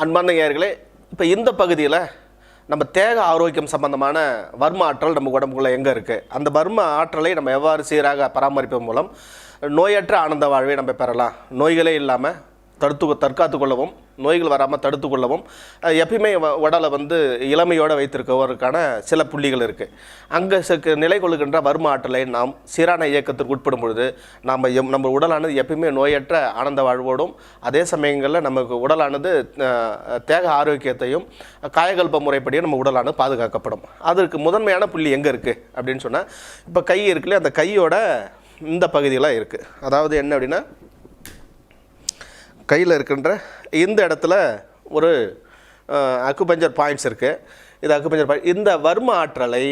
அன்பான நேயர்களே இப்போ இந்த பகுதியில் நம்ம தேக ஆரோக்கியம் சம்பந்தமான வர்ம ஆற்றல் நம்ம உடம்புக்குள்ளே எங்கே இருக்குது அந்த வர்ம ஆற்றலை நம்ம எவ்வாறு சீராக பராமரிப்பதன் மூலம் நோயற்ற ஆனந்த வாழ்வை நம்ம பெறலாம்? நோய்களே இல்லாமல் தடுத்து தற்காத்து கொள்ளவும் நோய்கள் வராமல் தடுத்து கொள்ளவும் எப்பயுமே வ- உடலை வந்து இளமையோடு வைத்திருக்கவருக்கான சில புள்ளிகள் இருக்குது அங்கே நிலை கொள்கின்ற வரும ஆற்றலை நாம் சீரான இயக்கத்திற்கு உட்படும் பொழுது நாம் எம் நம்ம உடலானது எப்பயுமே நோயற்ற ஆனந்த வாழ்வோடும் அதே சமயங்களில் நமக்கு உடலானது தேக ஆரோக்கியத்தையும் காயகல்ப முறைப்படியும் நம்ம உடலானது பாதுகாக்கப்படும். அதற்கு முதன்மையான புள்ளி எங்கே இருக்குது அப்படின்னு சொன்னால் இப்போ கை இருக்குல்ல அந்த கையோட இந்த பகுதியெலாம் இருக்குது அதாவது என்ன அப்படின்னா கையில் இருக்கின்ற இந்த இடத்துல ஒரு அக்குபஞ்சர் பாயிண்ட்ஸ் இருக்குது இது அக்குபஞ்சர் பாயிண்ட் இந்த வர்ம ஆற்றலை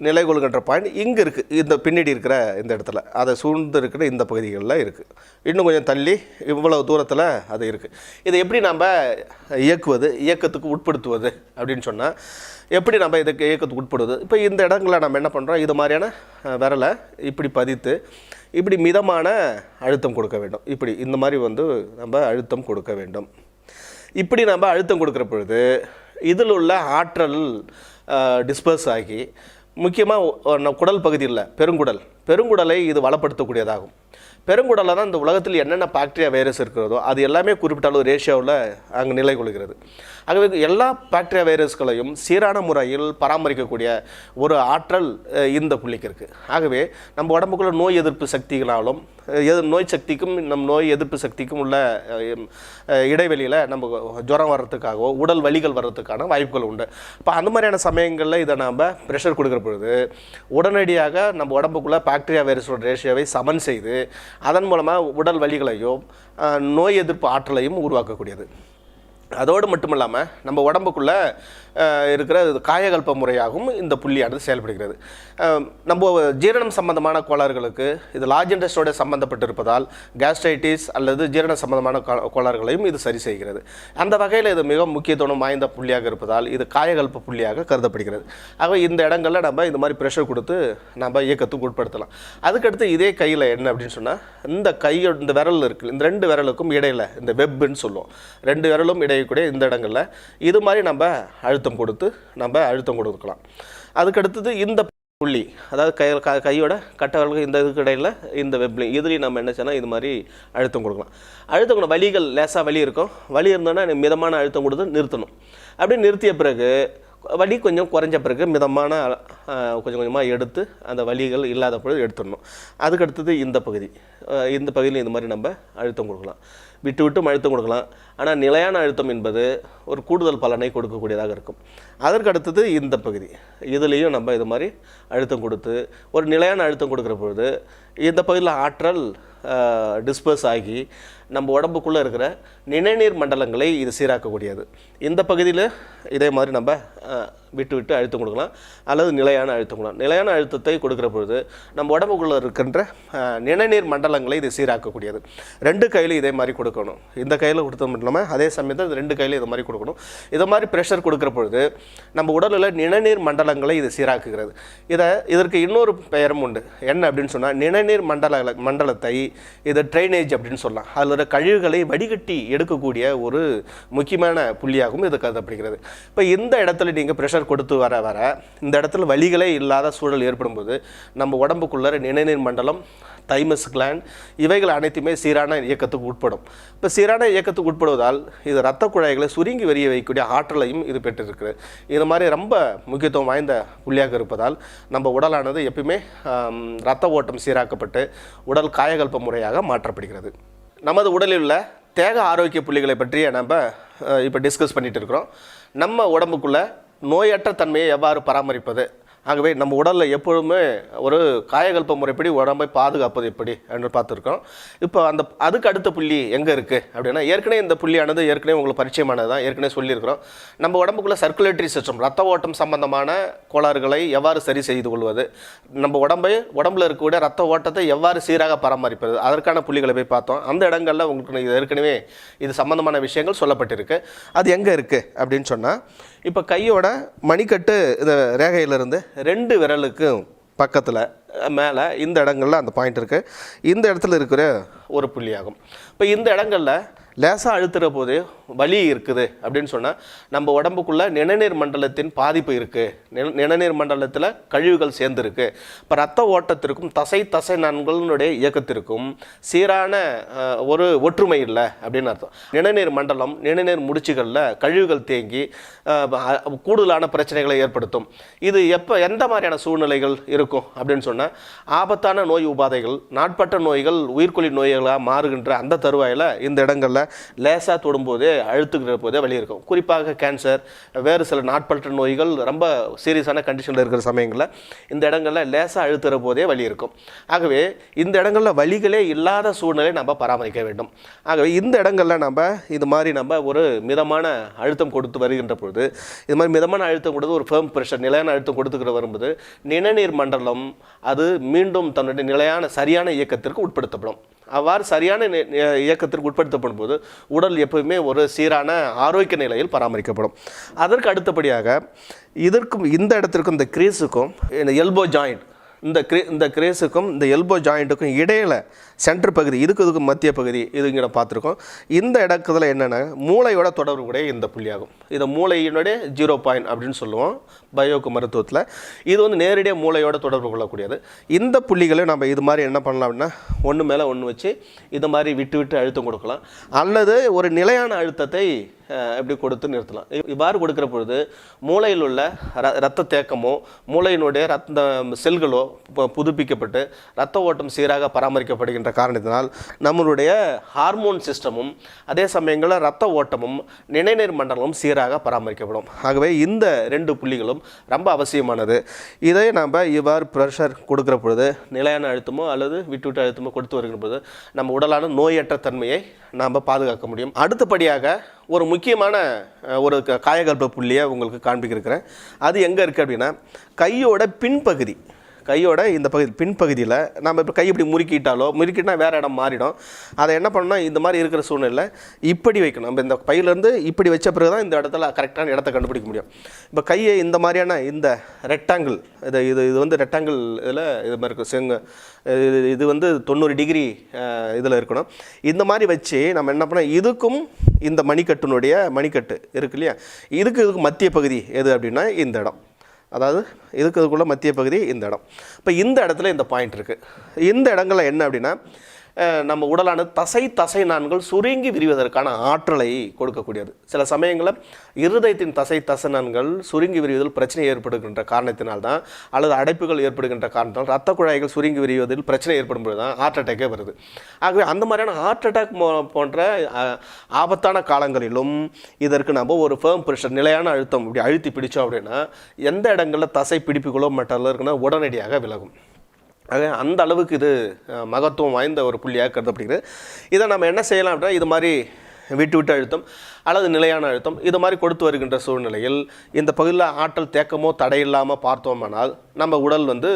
நிலை கொள்கின்ற பாயிண்ட் இங்கே இருக்குது இந்த பின்னாடி இருக்கிற இந்த இடத்துல. அதை சூழ்ந்து இருக்கிற இந்த பகுதிகளில் இருக்குது இன்னும் கொஞ்சம் தள்ளி இவ்வளவு தூரத்தில் அது இருக்குது இதை எப்படி நம்ம இயக்குவது இயக்கத்துக்கு உட்படுத்துவது அப்படின்னு சொன்னால் எப்படி நம்ம இதுக்கு இயக்கத்துக்கு உட்படுவது? இப்போ இந்த இடங்களை நம்ம என்ன பண்ணுறோம் இது மாதிரியான விரலை இப்படி பதித்து இப்படி மிதமான அழுத்தம் கொடுக்க வேண்டும். இப்படி இந்த மாதிரி வந்து நம்ம அழுத்தம் கொடுக்க வேண்டும். இப்படி நம்ம அழுத்தம் கொடுக்குற பொழுது இதில் உள்ள ஆற்றல் டிஸ்பர்ஸ் ஆகி முக்கியமாக குடல் பகுதியில் பெருங்குடல். பெருங்குடலை இது வளப்படுத்தக்கூடியதாகும். பெருங்குடலில் தான் இந்த உலகத்தில் என்னென்ன பாக்டீரியா வைரஸ் இருக்கிறதோ அது எல்லாமே குறிப்பிட்ட அளவு ரேஷியோவில் அங்கே நிலை கொள்கிறது. ஆகவே எல்லா பாக்டீரியா வைரஸ்களையும் சீரான முறையில் பராமரிக்கக்கூடிய ஒரு ஆற்றல் இந்த புள்ளிக்கு இருக்குது ஆகவே நம்ம உடம்புக்குள்ள நோய் எதிர்ப்பு சக்திகளாலும் எது நோய் சக்திக்கும் நம் நோய் எதிர்ப்பு சக்திக்கும் உள்ள இடைவெளியில் நம்ம ஜுரம் வர்றதுக்காகவோ உடல் வலிகள் வர்றதுக்கான வாய்ப்புகள் உண்டு. இப்போ அந்த மாதிரியான சமயங்களில் இதை நாம் ப்ரெஷர் கொடுக்குற பொழுது உடனடியாக நம்ம உடம்புக்குள்ள பாக்டீரியா வைரஸோட ரேஷியோவை சமன் செய்து அதன் மூலமாக உடல் வலிகளையும் நோய் எதிர்ப்பு ஆற்றலையும் உருவாக்கக்கூடியது. அதோடு மட்டும் இல்லாமல் நம்ம உடம்புக்குள்ளே இருக்கிற காயகல்ப முறையாகவும் இந்த புள்ளியானது செயல்படுகிறது. நம்ம ஜீரணம் சம்பந்தமான கோளாறுகளுக்கு இது லார்ஜ் இன்டஸ்டோட சம்பந்தப்பட்டிருப்பதால் கேஸ்ட்ரைட்டிஸ் அல்லது ஜீரண சம்பந்தமான கோளாறுகளையும் இது சரி செய்கிறது. அந்த வகையில் இது மிக முக்கியத்துவம் வாய்ந்த புள்ளியாக இருப்பதால் இது காயகல்ப புள்ளியாக கருதப்படுகிறது. ஆக இந்த இடங்களில் நம்ம இந்த மாதிரி ப்ரெஷர் கொடுத்து நம்ம இயக்கத்துக்கு உட்படுத்தலாம். அதுக்கடுத்து இதே கையில் என்ன அப்படின்னு சொன்னால் இந்த கையோட இந்த விரல் இருக்குது இந்த ரெண்டு விரலுக்கும் இடையில இந்த வெப்புன்னு சொல்லுவோம். ரெண்டு விரலும் இடையக்கூடிய இந்த இடங்களில் இது மாதிரி நம்ம அழுத்தம் கொடுத்து நம்ம அழுத்தம் கொடுக்கலாம். அதுக்கடுத்தது இந்த புள்ளி அதாவது கை க கையோட கட்டை இந்த இதுக்கு இடையில் இந்த வெப்லி இதுலேயும் நம்ம என்ன செய்யணும் இது மாதிரி அழுத்தம் கொடுக்கலாம். அழுத்தம் கொடு வலிகள் லேசாக வலி இருக்கும். வலி இருந்தோன்னா மிதமான அழுத்தம் கொடுத்து நிறுத்தணும். அப்படி நிறுத்திய பிறகு வலி கொஞ்சம் குறைஞ்ச பிறகு மிதமான கொஞ்சம் கொஞ்சமாக எடுத்து அந்த வலிகள் இல்லாத பொழுது எடுத்துடணும். அதுக்கடுத்தது இந்த பகுதி. இந்த பகுதியில் இந்த மாதிரி நம்ம அழுத்தம் கொடுக்கலாம். விட்டு விட்டும் அழுத்தம் கொடுக்கலாம். ஆனால் நிலையான அழுத்தம் என்பது ஒரு கூடுதல் பலனை கொடுக்கக்கூடியதாக இருக்கும். அதற்கு அடுத்தது இந்த பகுதி. இதுலேயும் நம்ம இது மாதிரி அழுத்தம் கொடுத்து ஒரு நிலையான அழுத்தம் கொடுக்குற பொழுது இந்த பகுதியில் ஆற்றல் டிஸ்பர்ஸ் ஆகி நம்ம உடம்புக்குள்ளே இருக்கிற நிணநீர் மண்டலங்களை இது சீராக்கக்கூடியது. இந்த பகுதியில் இதே மாதிரி நம்ம விட்டு விட்டு அழுத்தம் கொடுக்கலாம். அல்லது நிலையான அழுத்தம் கொடுக்கலாம். நிலையான அழுத்தத்தை கொடுக்குற பொழுது நம்ம உடம்புக்குள்ளே இருக்கின்ற நிணநீர் மண்டலங்களை இது சீராக்கக்கூடியது. ரெண்டு கையிலும் இதே மாதிரி கொடுக்கணும். இந்த கையில் கொடுத்தது மட்டும் இல்லாமல் அதே சமயத்தில் ரெண்டு கையிலும் இது மாதிரி கொடுக்கணும். இதை மாதிரி ப்ரெஷர் கொடுக்குற பொழுது நம்ம உடலில் நிணநீர் மண்டலங்களை இது சீராக்குகிறது. இதை இதற்கு இன்னொரு பெயரும் உண்டு. என்ன அப்படின்னு சொன்னால் நிணநீர் மண்டல மண்டலத்தை இது ட்ரைனேஜ் அப்படின்னு சொல்லலாம். அதில் கழிவுகளை வடிகட்டி எடுக்கக்கூடிய ஒரு முக்கியமான புள்ளியாகவும் இது கருதப்படுகிறது. இப்போ இந்த இடத்துல நீங்கள் ப்ரெஷர் கொடுத்து வர வர இந்த இடத்துல வலிகளே இல்லாத சூழல் ஏற்படும்போது நம்ம உடம்புக்குள்ள நினைநீர் மண்டலம் தைமஸ் கிளாண்ட் இவைகள் அனைத்துமே சீரான இயக்கத்துக்கு உட்படும். இப்போ சீரான இயக்கத்துக்கு உட்படுவதால் இது இரத்த குழாய்களை சுருங்கி வெறிய வைக்கக்கூடிய ஆற்றலையும் இது பெற்றிருக்கிறது. இது மாதிரி ரொம்ப முக்கியத்துவம் வாய்ந்த புள்ளியாக இருப்பதால் நம்ம உடலானது எப்பயுமே இரத்த ஓட்டம் சீராக்கப்பட்டு உடல் காயகல்ப முறையாக மாற்றப்படுகிறது. நமது உடலில் உள்ள தேக ஆரோக்கிய புள்ளிகளை பற்றிய நம்ம இப்போ டிஸ்கஸ் பண்ணிட்டு இருக்கிறோம். நம்ம உடம்புக்குள்ளே நோயற்ற தன்மையை எவ்வாறு பராமரிப்பது? ஆகவே நம்ம உடலில் எப்பொழுதுமே ஒரு காயகல்ப முறைப்படி உடம்பை பாதுகாப்பது எப்படி என்று பார்த்துருக்கோம். இப்போ அந்த அதுக்கு அடுத்த புள்ளி எங்கே இருக்குது அப்படின்னா ஏற்கனவே இந்த புள்ளியானது ஏற்கனவே உங்களுக்கு பரிச்சயமானது தான் ஏற்கனவே சொல்லியிருக்கிறோம். நம்ம உடம்புக்குள்ள சர்க்குலேட்டரி சிஸ்டம் ரத்த ஓட்டம் சம்பந்தமான கோளாறுகளை எவ்வாறு சரி செய்து கொள்வது? நம்ம உடம்பை உடம்புல இருக்கக்கூடிய ரத்த ஓட்டத்தை எவ்வாறு சீராக பராமரிப்பது? அதற்கான புள்ளிகளை போய் பார்த்தோம். அந்த இடங்களில் உங்களுக்கு இது ஏற்கனவே இது சம்பந்தமான விஷயங்கள் சொல்லப்பட்டிருக்கு. அது எங்கே இருக்குது அப்படின்னு சொன்னால் இப்போ கையோட மணிக்கட்டு இந்த ரேகையிலிருந்து ரெண்டு விரலுக்கும் பக்கத்தில் மேலே இந்த இடங்கள்ல அந்த பாயிண்ட் இருக்குது இந்த இடத்துல இருக்கிற ஒரு புள்ளியாகும். இப்போ இந்த இடங்களில் லேசாக அழுத்துகிற போது வலி இருக்குது அப்படின்னு சொன்னால் நம்ம உடம்புக்குள்ள நிணநீர் மண்டலத்தின் பாதிப்பு இருக்குது நிணநீர் மண்டலத்தில் கழிவுகள் சேர்ந்துருக்கு. இப்போ ரத்த ஓட்டத்திற்கும் தசை தசை நன்களுடைய இயக்கத்திற்கும் சீரான ஒரு ஒற்றுமை இல்லை அப்படின்னு அர்த்தம். நிணநீர் மண்டலம் நிணநீர் முடிச்சுகளில் கழிவுகள் தேங்கி கூடுதலான பிரச்சனைகளை ஏற்படுத்தும். இது எப்போ எந்த மாதிரியான சூழ்நிலைகள் இருக்கும் அப்படின்னு சொன்னால் ஆபத்தான நோய் உபாதைகள் நாட்பட்ட நோய்கள் உயிர்கொல்லி நோய்களாக மாறுகின்ற அந்த தருவாயில் இந்த இடங்களில் லேசாக தொடும்போதே அழுத்துக்கிற போதே வழி இருக்கும். குறிப்பாக கேன்சர் வேறு சில நாட்பற்ற நோய்கள் ரொம்ப சீரியஸான கண்டிஷனில் இருக்கிற சமயங்களில் இந்த இடங்களில் லேசாக அழுத்துகிற போதே வலி இருக்கும். ஆகவே இந்த இடங்களில் வழிகளே இல்லாத சூழ்நிலை நம்ம பராமரிக்க வேண்டும். ஆகவே இந்த இடங்களில் நம்ம இது மாதிரி நம்ம ஒரு மிதமான அழுத்தம் கொடுத்து வருகின்ற பொழுது இது மாதிரி மிதமான அழுத்தம் கொடுத்து ஒரு ஃபேம் ப்ரெஷர் நிலையான அழுத்தம் கொடுத்துக்கிற வரும்போது நிணநீர் மண்டலம் அது மீண்டும் தன்னுடைய நிலையான சரியான இயக்கத்திற்கு உட்படுத்தப்படும். அவ்வாறு சரியான இயக்கத்திற்கு உட்படுத்தப்படும் போது உடல் எப்பவுமே ஒரு சீரான ஆரோக்கிய நிலையில் பராமரிக்கப்படும். அதற்கு அடுத்தபடியாக இதற்கும் இந்த இடத்திற்கும் இந்த கிரீஸுக்கும் இந்த எல்போ ஜாயிண்ட் இந்த கிரே இந்த கிரேஸுக்கும் இந்த எல்போ ஜாயிண்ட்டுக்கும் இடையில் சென்டர் பகுதி இதுக்கு இதுக்கு மத்திய பகுதி இதுங்கிட பார்த்துருக்கோம். இந்த இடத்துல என்னென்னா மூளையோட தொடர்புடைய இந்த புள்ளியாகும். இதை மூளையினுடைய ஜீரோ பாயிண்ட் அப்படின்னு சொல்லுவோம் பயோக்கு மருத்துவத்தில். இது வந்து நேரடியாக மூளையோட தொடர்பு கொள்ளக்கூடியது. இந்த புள்ளிகளை நம்ம இது மாதிரி என்ன பண்ணலாம் அப்படின்னா ஒன்று மேலே ஒன்று வச்சு இது மாதிரி விட்டு விட்டு அழுத்தம் கொடுக்கலாம். அல்லது ஒரு நிலையான அழுத்தத்தை இப்படி கொடுத்து நிறுத்தலாம். இவ்வாறு கொடுக்குற பொழுது மூளையில் உள்ள ர ரத்த தேக்கமோ மூளையினுடைய ரத்த செல்களோ புதுப்பிக்கப்பட்டு ரத்த ஓட்டம் சீராக பராமரிக்கப்படுகின்ற காரணத்தினால் நம்மளுடைய ஹார்மோன் சிஸ்டமும் அதே சமயங்களில் ரத்த ஓட்டமும் நினைநீர் மண்டலமும் சீராக பராமரிக்கப்படும். ஆகவே இந்த ரெண்டு புள்ளிகளும் ரொம்ப அவசியமானது. இதை நாம் இவ்வாறு ப்ரெஷர் கொடுக்குற பொழுது நிலையான அழுத்தமோ அல்லது விட்டு விட்டு அழுத்தமோ கொடுத்து வருகிற பொழுது நம்ம உடலான நோயற்ற தன்மையை நாம் பாதுகாக்க முடியும். அடுத்தபடியாக ஒரு முக்கியமான ஒரு க- காயகல்ப புள்ளியை உங்களுக்கு காண்பிக்கிருக்கிறேன் அது எங்கே இருக்குது அப்படின்னா கையோட பின்பகுதி கையோட இந்த பகுதி பின்பகுதியில் நம்ம இப்போ கை இப்படி முறுக்கிட்டாலோ முறுக்கிட்டால் வேறு இடம் மாறிடும். அதை என்ன பண்ணணும் இந்த மாதிரி இருக்கிற சூழ்நிலை இப்படி வைக்கணும். நம்ம இந்த பையிலேருந்து இப்படி வச்ச பிறகு தான் இந்த இடத்துல கரெக்டான இடத்த கண்டுபிடிக்க முடியும். இப்போ கையை இந்த மாதிரியான இந்த ரெக்டாங்கிள் இது இது இது வந்து ரெக்டாங்கிள் இதில் இது மாதிரி இருக்கும் செங்க இது இது வந்து தொண்ணூறு டிகிரி இதில் இருக்கணும். இந்த மாதிரி வச்சு நம்ம என்ன பண்ணோம் இதுக்கும் இந்த மணிக்கட்டினுடைய மணிக்கட்டு இருக்கு இல்லையா? இதுக்கு இதுக்கு மத்திய பகுதி எது அப்படின்னா இந்த இடம். அதாவது இதுக்கு இதுக்குள்ள மத்திய பகுதி இந்த இடம். இப்போ இந்த இடத்துல இந்த பாயிண்ட் இருக்குது இந்த இடங்களில் என்ன அப்படின்னா நம்ம உடலான தசை தசை நான்கள் சுருங்கி விரிவதற்கான ஆற்றலை கொடுக்கக்கூடியது. சில சமயங்களில் இருதயத்தின் தசை தசை நான்கள் சுருங்கி விரிவதில் பிரச்சனை ஏற்படுகின்ற காரணத்தினால்தான் அல்லது அடைப்புகள் ஏற்படுகின்ற காரணத்தால் ரத்த குழாய்கள் சுருங்கி விரிவதில் பிரச்சனை ஏற்படும் பொழுது தான் ஹார்ட் அட்டாக்கே வருது. ஆகவே அந்த மாதிரியான ஹார்ட் அட்டாக் போன்ற ஆபத்தான காலங்களிலும் இதற்கு நம்ம ஒரு ஃபேம் ப்ரெஷர் நிலையான அழுத்தம் இப்படி அழுத்தி பிடிச்சோம் அப்படின்னா எந்த இடங்களில் தசை பிடிப்புகளோ மற்ற இருக்குன்னா உடனடியாக விலகும். அந்த அளவுக்கு இது மகத்துவம் வாய்ந்த ஒரு புள்ளியாக கருதப்படுகிறது. இதை நம்ம என்ன செய்யலாம் அப்படின்னா இது மாதிரி விட்டு விட்டு அழுத்தம் அல்லது நிலையான அழுத்தம் இது மாதிரி கொடுத்து வருகின்ற சூழ்நிலையில் இந்த பகுதியில் ஆற்றல் தேக்கமோ தடை இல்லாமல் பார்த்தோமானால் நம்ம உடல் வந்து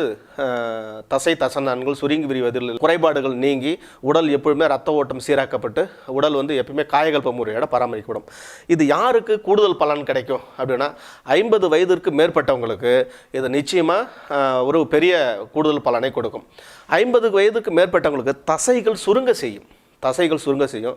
தசை தசநான்கள் சுருங்கி விரிவதில் குறைபாடுகள் நீங்கி உடல் எப்பொழுதுமே ரத்த ஓட்டம் சீராக்கப்பட்டு உடல் வந்து எப்பவுமே காயகல்ப முறையோட பராமரிக்கப்படும். இது யாருக்கு கூடுதல் பலன் கிடைக்கும் அப்படின்னா ஐம்பது வயதிற்கு மேற்பட்டவங்களுக்கு இது நிச்சயமாக ஒரு பெரிய கூடுதல் பலனை கொடுக்கும். ஐம்பது வயதுக்கு மேற்பட்டவங்களுக்கு தசைகள் சுருங்க செய்யும். தசைகள் சுருங்க செய்யும்.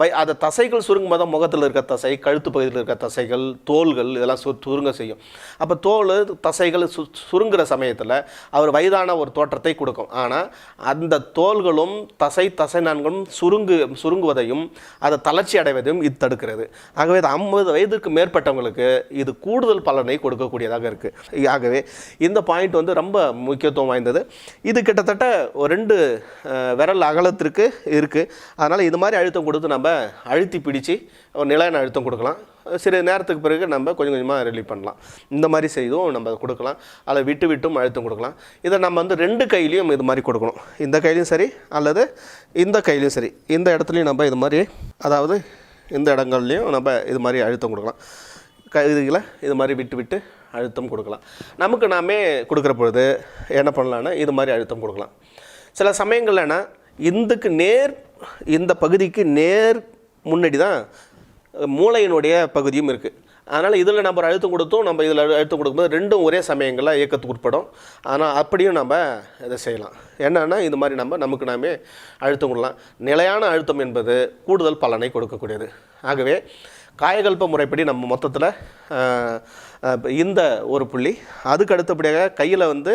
வை அந்த தசைகள் சுருங்கும் போது முகத்தில் இருக்க தசை கழுத்து பகுதியில் இருக்க தசைகள் தோள்கள் இதெல்லாம் சு சுருங்க செய்யும். அப்போ தோல் தசைகள் சு சுருங்குற சமயத்தில் அவர் வயதான ஒரு தோற்றத்தை கொடுக்கும். ஆனால் அந்த தோள்களும் தசை தசை நான்களும் சுருங்கு சுருங்குவதையும் அதை தளர்ச்சி அடைவதையும் இது தடுக்கிறது ஆகவே ஐம்பது வயதுக்கு மேற்பட்டவங்களுக்கு இது கூடுதல் பலனை கொடுக்கக்கூடியதாக இருக்குது ஆகவே இந்த பாயிண்ட் வந்து ரொம்ப முக்கியத்துவம் வாய்ந்தது. இது கிட்டத்தட்ட ஒரு ரெண்டு விரல் அகலத்திற்கு இருக்குது அதனால் இது மாதிரி அழுத்தம் கொடுத்து நம்ம அழுத்தி பிடிச்சி ஒரு நிலையான அழுத்தம் கொடுக்கலாம். சிறிது நேரத்துக்கு பிறகு நம்ம கொஞ்சம் கொஞ்சமாக ரிலீவ் பண்ணலாம். இந்த மாதிரி செய்தும் நம்ம கொடுக்கலாம். அதில் விட்டு விட்டும் அழுத்தம் கொடுக்கலாம். இதை நம்ம வந்து ரெண்டு கையிலையும் இது மாதிரி கொடுக்கணும். இந்த கையிலையும் சரி அல்லது இந்த கையிலையும் சரி. இந்த இடத்துலையும் நம்ம இது மாதிரி அதாவது இந்த இடங்கள்லையும் நம்ம இது மாதிரி அழுத்தம் கொடுக்கலாம். கைதிகளை இது மாதிரி விட்டு விட்டு அழுத்தம் கொடுக்கலாம். நமக்கு நாமே கொடுக்குற பொழுது என்ன பண்ணலான்னா இது மாதிரி அழுத்தம் கொடுக்கலாம். சில சமயங்கள்லன்னா இந்துக்கு நேர் இந்த பகுதிக்கு நேர் முன்னாடி தான் மூளையினுடைய பகுதியும் இருக்குது அதனால் இதில் நம்ம அழுத்தம் கொடுத்தோம் நம்ம இதில் அழுத்தம் கொடுக்கும்போது ரெண்டும் ஒரே சமயங்களில் இயக்கத்துக்கு உட்படும். ஆனால் அப்படியும் நம்ம இதை செய்யலாம். என்னென்னா இது மாதிரி நம்ம நமக்கு நாமே அழுத்தம் கொடுக்கலாம். நிலையான அழுத்தம் என்பது கூடுதல் பலனை கொடுக்கக்கூடியது. ஆகவே காயகல்ப முறைப்படி நம்ம மொத்தத்தில் இந்த ஒரு புள்ளி. அதுக்கு அடுத்தபடியாக கையில் வந்து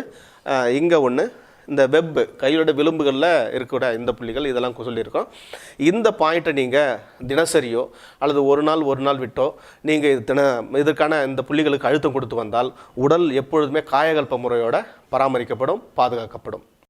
இங்கே ஒன்று இந்த வெப் கையோட விளிம்புகளில் இருக்கக்கூடிய இந்த புள்ளிகள் இதெல்லாம் சொல்லியிருக்கோம். இந்த பாயிண்ட்டை நீங்கள் தினசரியோ அல்லது ஒரு நாள் ஒரு நாள் விட்டோ நீங்கள் தின இதற்கான இந்த புள்ளிகளுக்கு அழுத்தம் கொடுத்து வந்தால் உடல் எப்பொழுதுமே காயகல்ப முறையோட பராமரிக்கப்படும் பாதுகாக்கப்படும்.